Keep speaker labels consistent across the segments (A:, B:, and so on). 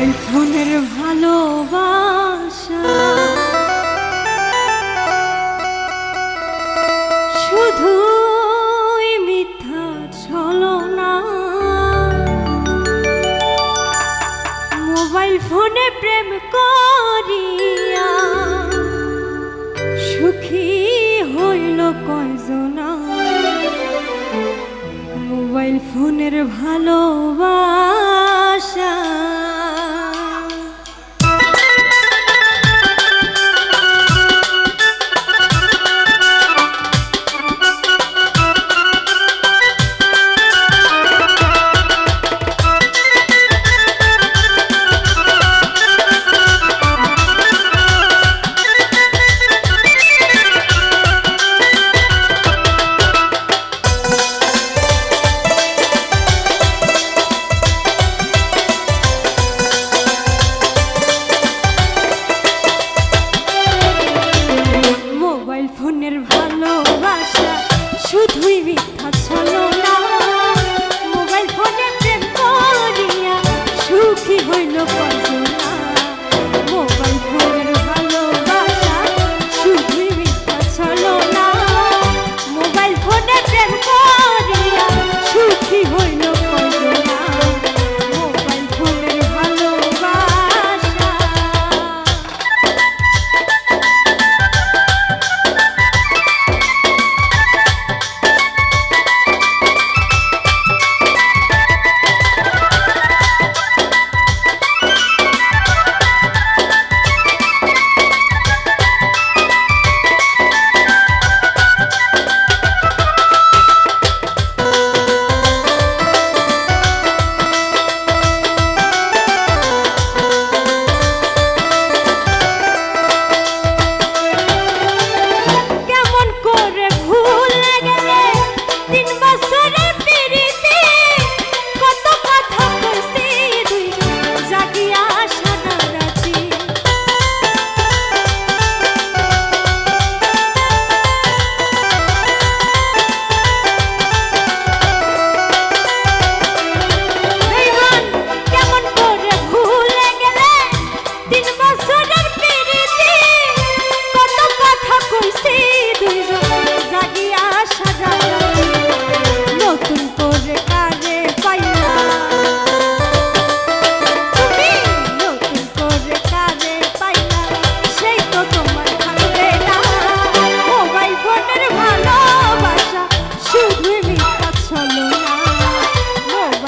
A: মনের ভালোবাসা। শুধু মিথ্যা চলো না। মোবাইল ফোনে প্রেম করিয়া সুখী হইল কয়জনা? মোবাইল ফোনের ভালোবাসা।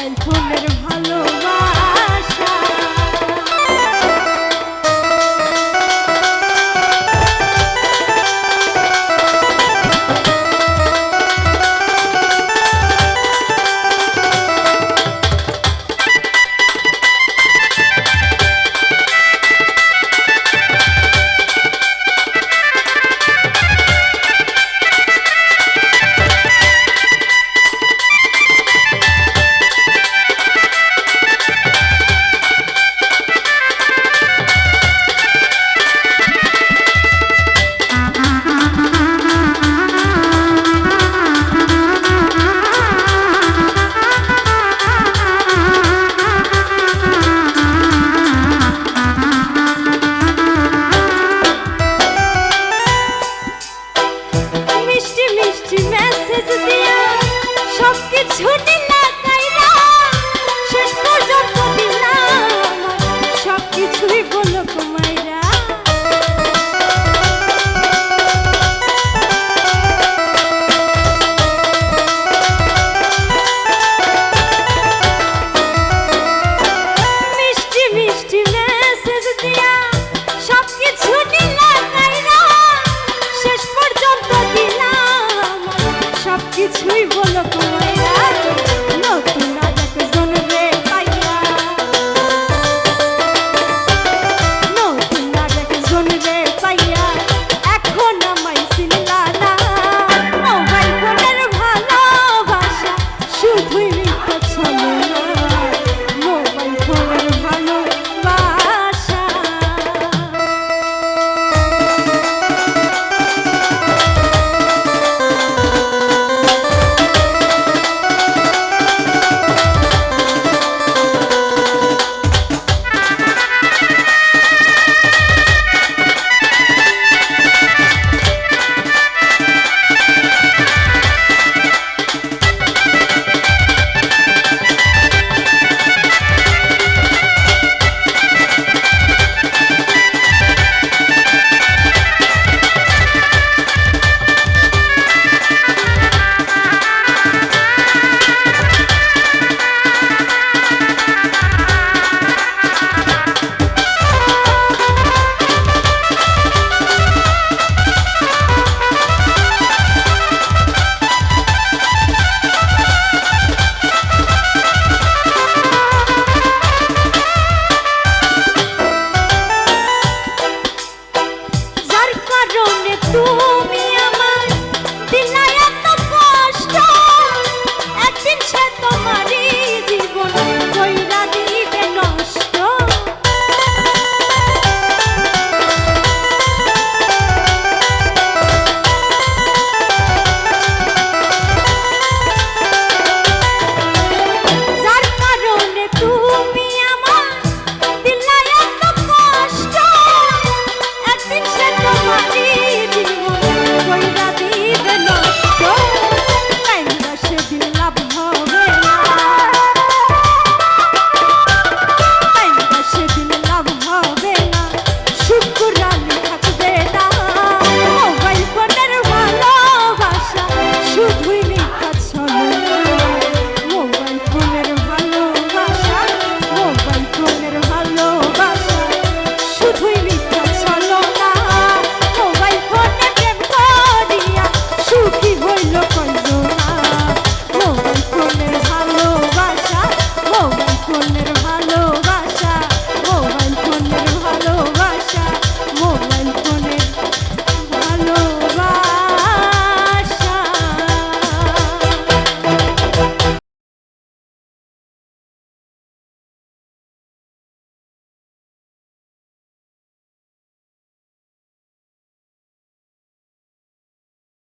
A: মোবাইল ফোনে 勝利